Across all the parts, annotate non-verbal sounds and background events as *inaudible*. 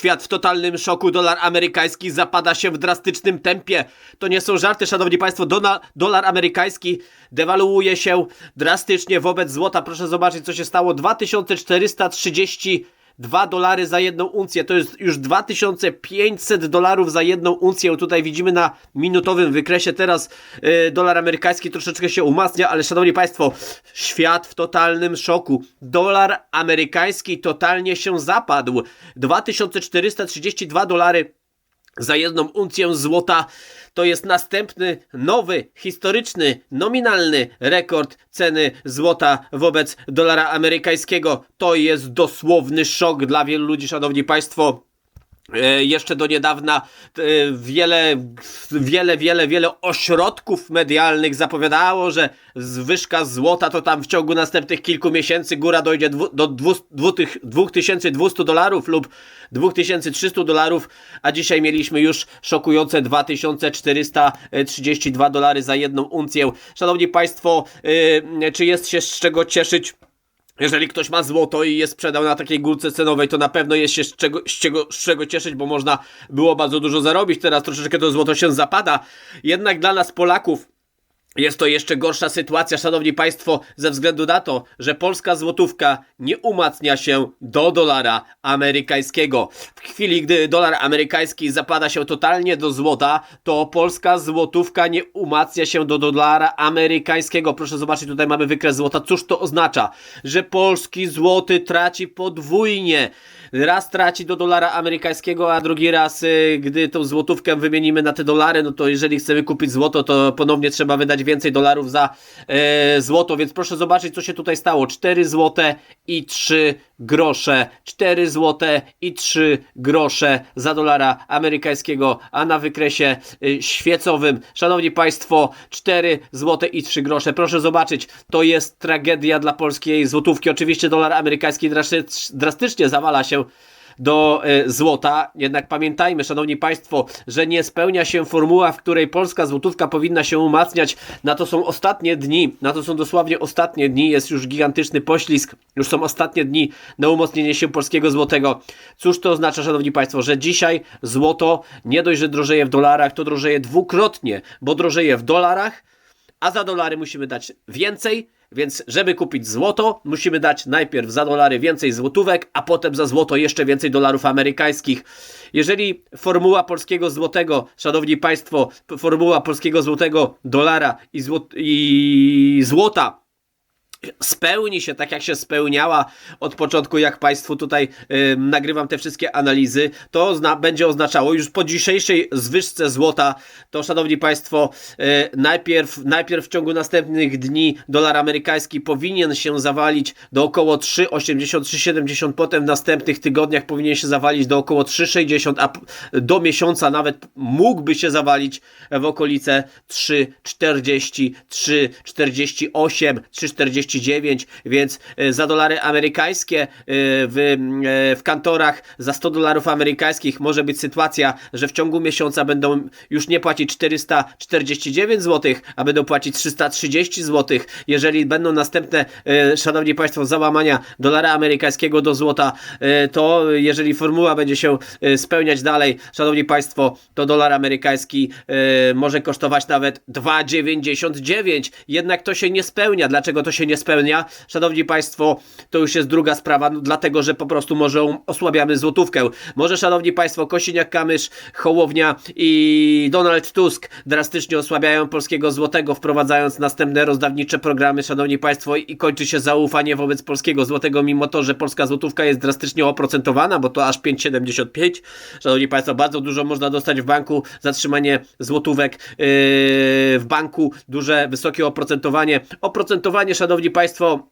Świat w totalnym szoku. Dolar amerykański zapada się w drastycznym tempie. To nie są żarty, szanowni państwo. Dona, dolar amerykański dewaluuje się drastycznie wobec złota. Proszę zobaczyć, co się stało. 2430 2 dolary za jedną uncję, to jest już 2500 dolarów za jedną uncję. Tutaj widzimy na minutowym wykresie teraz yy, dolar amerykański troszeczkę się umacnia, ale szanowni państwo, świat w totalnym szoku. Dolar amerykański totalnie się zapadł. 2432 dolary za jedną uncję złota. To jest następny nowy, historyczny, nominalny rekord ceny złota wobec dolara amerykańskiego. To jest dosłowny szok dla wielu ludzi, szanowni państwo. E, Jeszcze do niedawna e, wiele, wiele, wiele, wiele ośrodków medialnych zapowiadało, że zwyżka złota to tam w ciągu następnych kilku miesięcy góra dojdzie do dwu- dwu tych- 2200 dolarów lub 2300 dolarów, a dzisiaj mieliśmy już szokujące 2432 dolary za jedną uncję. Szanowni Państwo, e, czy jest się z czego cieszyć? Jeżeli ktoś ma złoto i je sprzedał na takiej górce cenowej, to na pewno jest się z czego, z, czego, z czego cieszyć, bo można było bardzo dużo zarobić. Teraz troszeczkę to złoto się zapada. Jednak dla nas Polaków jest to jeszcze gorsza sytuacja, szanowni państwo, ze względu na to, że polska złotówka nie umacnia się do dolara amerykańskiego. W chwili, gdy dolar amerykański zapada się totalnie do złota, to polska złotówka nie umacnia się do dolara amerykańskiego. Proszę zobaczyć, tutaj mamy wykres złota. Cóż to oznacza? Że polski złoty traci podwójnie. Raz traci do dolara amerykańskiego, a drugi raz, y, gdy tą złotówkę wymienimy na te dolary, no to jeżeli chcemy kupić złoto, to ponownie trzeba wydać więcej dolarów za e, złoto, więc proszę zobaczyć, co się tutaj stało. 4 złote i 3 grosze. 4 złote i 3 grosze za dolara amerykańskiego, a na wykresie y, świecowym, szanowni państwo, 4 złote i 3 grosze. Proszę zobaczyć, to jest tragedia dla polskiej złotówki. Oczywiście dolar amerykański drastycz- drastycznie zawala się do e, złota. Jednak pamiętajmy, szanowni państwo, że nie spełnia się formuła, w której polska złotówka powinna się umacniać. Na to są ostatnie dni, na to są dosłownie ostatnie dni. Jest już gigantyczny poślizg, już są ostatnie dni na umocnienie się polskiego złotego. Cóż to oznacza, szanowni państwo, że dzisiaj złoto nie dość, że drożeje w dolarach, to drożeje dwukrotnie, bo drożeje w dolarach, a za dolary musimy dać więcej, więc żeby kupić złoto, musimy dać najpierw za dolary więcej złotówek, a potem za złoto jeszcze więcej dolarów amerykańskich. Jeżeli formuła polskiego złotego, szanowni państwo, formuła polskiego złotego dolara i, złot- i złota spełni się tak, jak się spełniała od początku, jak Państwu tutaj y, nagrywam te wszystkie analizy, to zna, będzie oznaczało już po dzisiejszej zwyżce złota, to szanowni Państwo, y, najpierw, najpierw w ciągu następnych dni dolar amerykański powinien się zawalić do około 3,80-3,70, potem w następnych tygodniach powinien się zawalić do około 3,60, a do miesiąca nawet mógłby się zawalić w okolice 3,40, 3,48, 3,49, więc e, za dolary amerykańskie e, w, e, w kantorach za 100 dolarów amerykańskich może być sytuacja, że w ciągu miesiąca będą już nie płacić 449 zł, a będą płacić 330 zł. Jeżeli będą następne, szanowni państwo, załamania dolara amerykańskiego do złota, to jeżeli formuła będzie się spełniać dalej, szanowni państwo, to dolar amerykański może kosztować nawet 2,99. Jednak to się nie spełnia. Dlaczego to się nie spełnia? Szanowni państwo, to już jest druga sprawa, no, dlatego, że po prostu może osłabiamy złotówkę. Może, szanowni państwo, Kosiniak-Kamysz, Hołownia i Donald Tusk drastycznie osłabiają polskiego złotego, wprowadzając następne rozdawnicze programy, szanowni państwo, i kończy się zaufanie wobec polskiego złotego, mimo to, że polska złotówka jest drastycznie oprocentowana, bo to aż 5,75. Szanowni państwo, bardzo dużo można dostać w banku, zatrzymanie złotówek yy, w banku, duże, wysokie oprocentowanie. Oprocentowanie, szanowni państwo,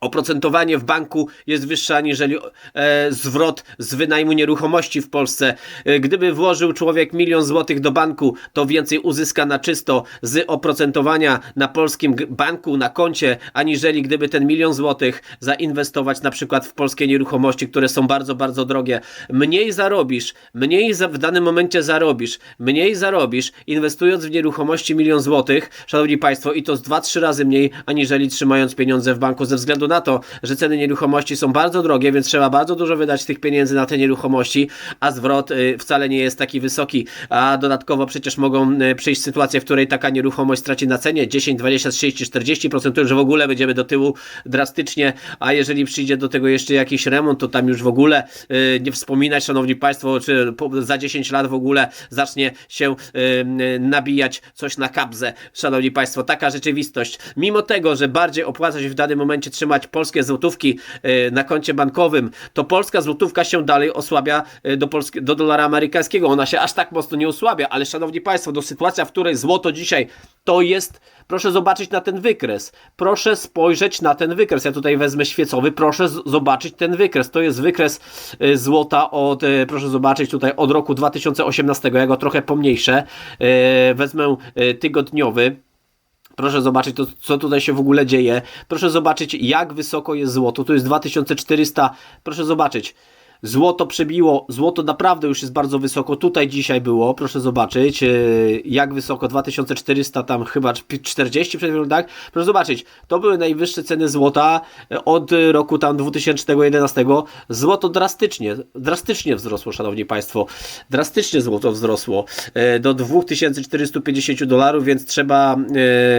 Oprocentowanie w banku jest wyższe aniżeli e, zwrot z wynajmu nieruchomości w Polsce. E, gdyby włożył człowiek milion złotych do banku, to więcej uzyska na czysto z oprocentowania na polskim banku, na koncie, aniżeli gdyby ten milion złotych zainwestować na przykład w polskie nieruchomości, które są bardzo, bardzo drogie. Mniej zarobisz, mniej za, w danym momencie zarobisz, mniej zarobisz, inwestując w nieruchomości milion złotych, szanowni państwo, i to z 2-3 razy mniej, aniżeli trzymając pieniądze w banku, ze względu na to, że ceny nieruchomości są bardzo drogie, więc trzeba bardzo dużo wydać tych pieniędzy na te nieruchomości, a zwrot y, wcale nie jest taki wysoki, a dodatkowo przecież mogą y, przyjść sytuacje, w której taka nieruchomość straci na cenie 10, 20, 30, 40%, to już w ogóle będziemy do tyłu drastycznie, a jeżeli przyjdzie do tego jeszcze jakiś remont, to tam już w ogóle y, nie wspominać, szanowni państwo, czy za 10 lat w ogóle zacznie się nabijać coś na kabzę. Szanowni państwo, taka rzeczywistość. Mimo tego, że bardziej opłaca się w danym momencie trzymać polskie złotówki y, na koncie bankowym, to polska złotówka się dalej osłabia y, do, polski, do dolara amerykańskiego. Ona się aż tak mocno nie osłabia, ale szanowni państwo, do sytuacja, w której złoto dzisiaj to jest Proszę zobaczyć na ten wykres. Proszę spojrzeć na ten wykres. Ja tutaj wezmę świecowy. Proszę zobaczyć ten wykres. To jest wykres y, złota od, proszę zobaczyć tutaj od roku 2018. Ja go trochę pomniejsze. Wezmę tygodniowy. Proszę zobaczyć, to, co tutaj się w ogóle dzieje. Proszę zobaczyć, jak wysoko jest złoto. Tu jest 2400. Proszę zobaczyć. Złoto przebiło, złoto naprawdę już jest bardzo wysoko. Tutaj dzisiaj było, proszę zobaczyć, e, jak wysoko, 2400 tam chyba 40 przed chwilą, tak? Proszę zobaczyć, to były najwyższe ceny złota e, od roku tam 2011. Złoto drastycznie, drastycznie wzrosło, szanowni państwo. Drastycznie złoto wzrosło e, do 2450 dolarów, więc trzeba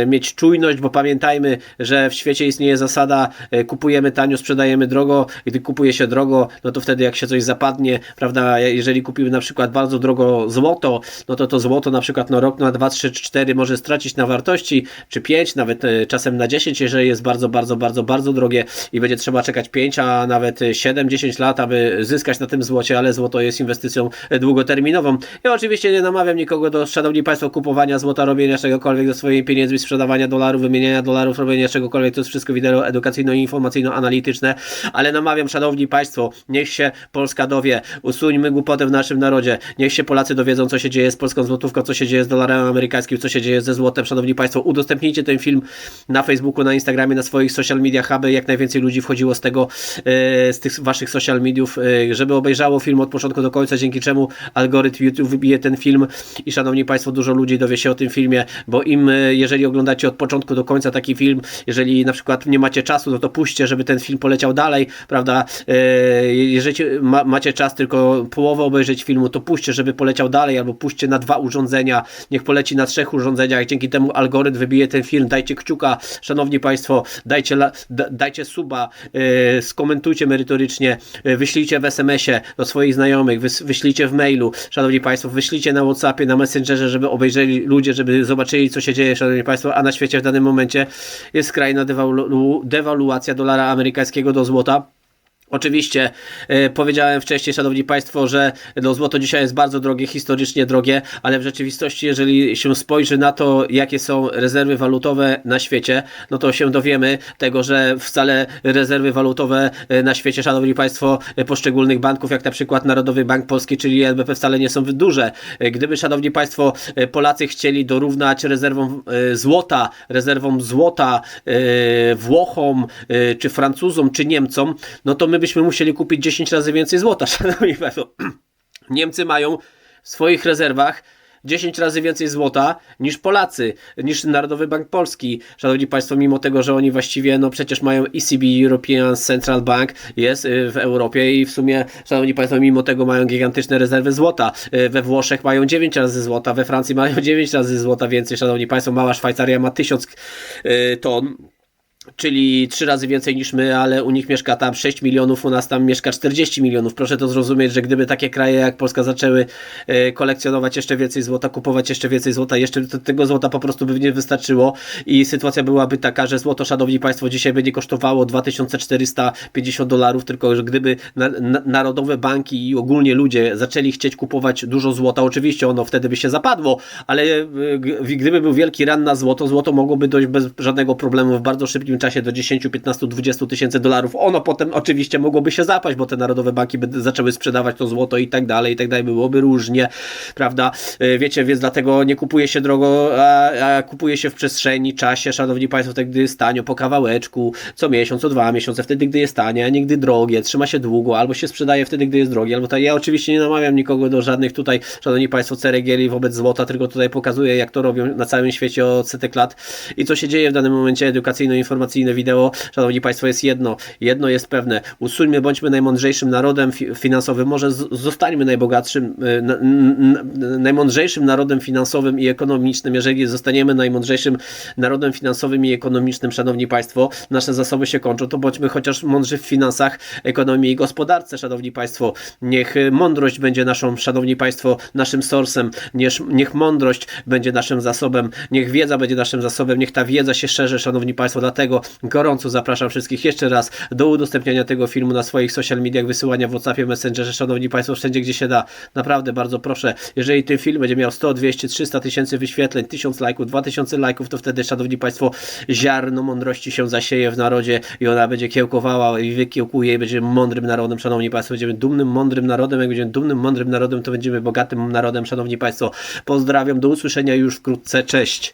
mieć czujność, bo pamiętajmy, że w świecie istnieje zasada kupujemy tanio, sprzedajemy drogo. Gdy kupuje się drogo, no to wtedy jak się coś zapadnie, prawda, jeżeli kupimy na przykład bardzo drogo złoto, no to to złoto na przykład na rok, na 2, 3, 4 może stracić na wartości, czy 5, nawet e, czasem na 10, jeżeli jest bardzo, bardzo, bardzo, bardzo drogie i będzie trzeba czekać 5, a nawet 7, 10 lat, aby zyskać na tym złocie, ale złoto jest inwestycją długoterminową. Ja oczywiście nie namawiam nikogo do, szanowni państwo, kupowania złota, robienia czegokolwiek ze swoimi pieniędzmi, sprzedawania dolarów, wymieniania dolarów, robienia czegokolwiek, to jest wszystko wideo edukacyjno-informacyjno-analityczne, ale namawiam, szanowni państwo, niech się Polska dowie. Usuńmy głupotę w naszym narodzie. Niech się Polacy dowiedzą, co się dzieje z polską złotówką, co się dzieje z dolarem amerykańskim, co się dzieje ze złotem. Szanowni Państwo, udostępnijcie ten film na Facebooku, na Instagramie, na swoich social mediach, aby jak najwięcej ludzi wchodziło z tego, e, z tych waszych social mediów, e, żeby obejrzało film od początku do końca, dzięki czemu algorytm YouTube wybije ten film i szanowni Państwo, dużo ludzi dowie się o tym filmie, bo im, e, jeżeli oglądacie od początku do końca taki film, jeżeli na przykład nie macie czasu, no to puśćcie, żeby ten film poleciał dalej, prawda? Jeżeli ma, macie czas tylko połowę obejrzeć filmu, to puśćcie, żeby poleciał dalej, albo puśćcie na dwa urządzenia, niech poleci na trzech urządzeniach, dzięki temu algorytm wybije ten film, dajcie kciuka, szanowni państwo, dajcie, dajcie suba, yy, skomentujcie merytorycznie, yy, wyślijcie w SMS-ie do swoich znajomych, wys, wyślijcie w mailu, szanowni państwo, wyślijcie na Whatsappie, na Messengerze, żeby obejrzeli ludzie, żeby zobaczyli, co się dzieje, szanowni państwo, a na świecie w danym momencie jest skrajna dewalu dewaluacja dolara amerykańskiego do złota. Oczywiście e, powiedziałem wcześniej, szanowni państwo, że no, złoto dzisiaj jest bardzo drogie, historycznie drogie, ale w rzeczywistości, jeżeli się spojrzy na to, jakie są rezerwy walutowe na świecie, no to się dowiemy tego, że wcale rezerwy walutowe e, na świecie, szanowni państwo, e, poszczególnych banków, jak na przykład Narodowy Bank Polski, czyli NBP, wcale nie są duże. Gdyby, szanowni państwo, Polacy chcieli dorównać rezerwom złota, rezerwom złota Włochom, czy Francuzom, czy Niemcom, no to my byśmy musieli kupić 10 razy więcej złota, *laughs* szanowni państwo. *clears throat* Niemcy mają w swoich rezerwach 10 razy więcej złota niż Polacy, niż Narodowy Bank Polski. Szanowni Państwo, mimo tego, że oni właściwie, no przecież mają ECB, European Central Bank, jest y, w Europie i w sumie, Szanowni Państwo, mimo tego mają gigantyczne rezerwy złota. Y, we Włoszech mają 9 razy złota, we Francji mają *laughs* 9 razy złota więcej, Szanowni Państwo, mała Szwajcaria ma 1000 y, ton czyli trzy razy więcej niż my, ale u nich mieszka tam 6 milionów, u nas tam mieszka 40 milionów. Proszę to zrozumieć, że gdyby takie kraje jak Polska zaczęły e, kolekcjonować jeszcze więcej złota, kupować jeszcze więcej złota, jeszcze tego złota po prostu by nie wystarczyło i sytuacja byłaby taka, że złoto, szanowni państwo, dzisiaj będzie kosztowało 2450 dolarów, tylko że gdyby na, na, narodowe banki i ogólnie ludzie zaczęli chcieć kupować dużo złota, oczywiście ono wtedy by się zapadło, ale e, gdyby był wielki ran na złoto, złoto mogłoby dojść bez żadnego problemu w bardzo szybkim czasie do 10, 15, 20 tysięcy dolarów. Ono potem oczywiście mogłoby się zapaść, bo te narodowe banki by zaczęły sprzedawać to złoto i tak dalej, i tak dalej. Byłoby różnie, prawda? E, wiecie, więc dlatego nie kupuje się drogo, a, a kupuje się w przestrzeni, czasie, szanowni państwo, wtedy gdy jest tanio, po kawałeczku, co miesiąc, co dwa miesiące, wtedy gdy jest tanie, a nie gdy drogie, trzyma się długo, albo się sprzedaje wtedy, gdy jest drogie, albo tak. Ja oczywiście nie namawiam nikogo do żadnych tutaj, szanowni państwo, ceregieli wobec złota, tylko tutaj pokazuję, jak to robią na całym świecie od setek lat i co się dzieje w danym momencie edukacyjno-informacyjnym informacyjne wideo, szanowni państwo, jest jedno. Jedno jest pewne. Usuńmy, bądźmy najmądrzejszym narodem fi- finansowym. Może zostańmy najbogatszym, y, najmądrzejszym narodem finansowym i ekonomicznym. Jeżeli zostaniemy najmądrzejszym narodem finansowym i ekonomicznym, szanowni państwo, nasze zasoby się kończą, to bądźmy chociaż mądrzy w finansach, ekonomii i gospodarce, szanowni państwo. Niech y, mądrość będzie naszą, szanowni państwo, naszym sourcem. Niech, niech mądrość będzie naszym zasobem. Niech wiedza będzie naszym zasobem. Niech ta wiedza się szerzy, szanowni państwo. Dlatego gorąco zapraszam wszystkich jeszcze raz do udostępniania tego filmu na swoich social mediach, wysyłania w WhatsAppie, Messengerze, szanowni państwo, wszędzie gdzie się da. Naprawdę bardzo proszę, jeżeli ten film będzie miał 100, 200, 300 tysięcy wyświetleń, 1000 lajków, 2000 lajków, to wtedy, szanowni państwo, ziarno mądrości się zasieje w narodzie i ona będzie kiełkowała i wykiełkuje i będzie mądrym narodem, szanowni państwo. Będziemy dumnym, mądrym narodem. Jak będziemy dumnym, mądrym narodem, to będziemy bogatym narodem, szanowni państwo. Pozdrawiam, do usłyszenia już wkrótce. Cześć.